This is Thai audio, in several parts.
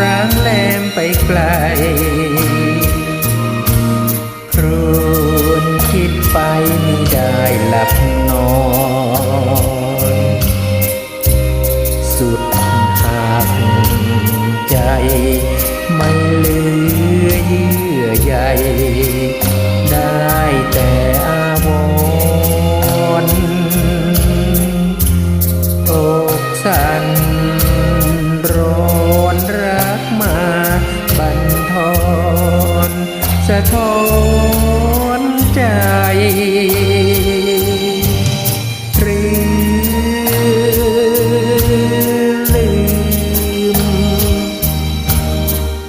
ร้างแลมไปไกล ครวญคิดไปไม่ได้หลับนอน สุดหักใจ ไม่เหลือเยื่อใยได้แต่อาวรณ์อกสั่นร้อน สอนใจ หรือลืม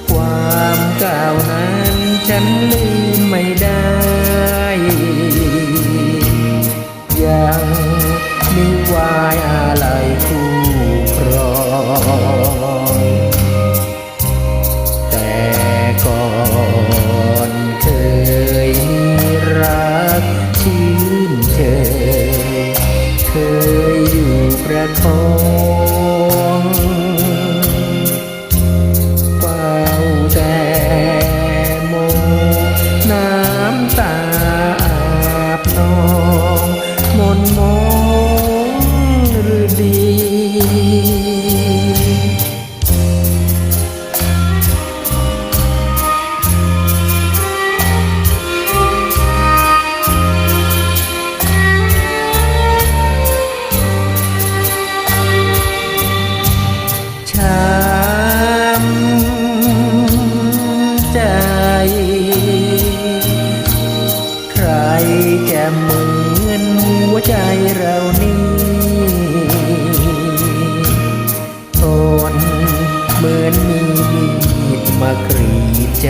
ความเก่านั้นฉันลืม ยอยู่ประคองเฝ้าแต่มองน้ำตา เหมือนหัวใจเรานี่ทนเหมือนมีมีดมากรีดใจ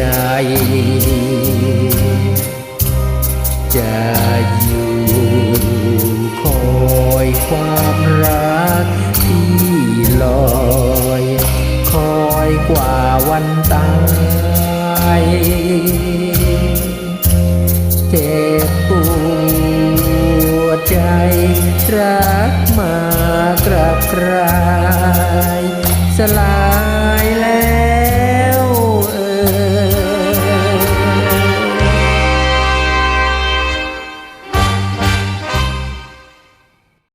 จะอยู่คอยความรักที่ลอย คอยกว่าวันตาย รักมากราบกรายสลา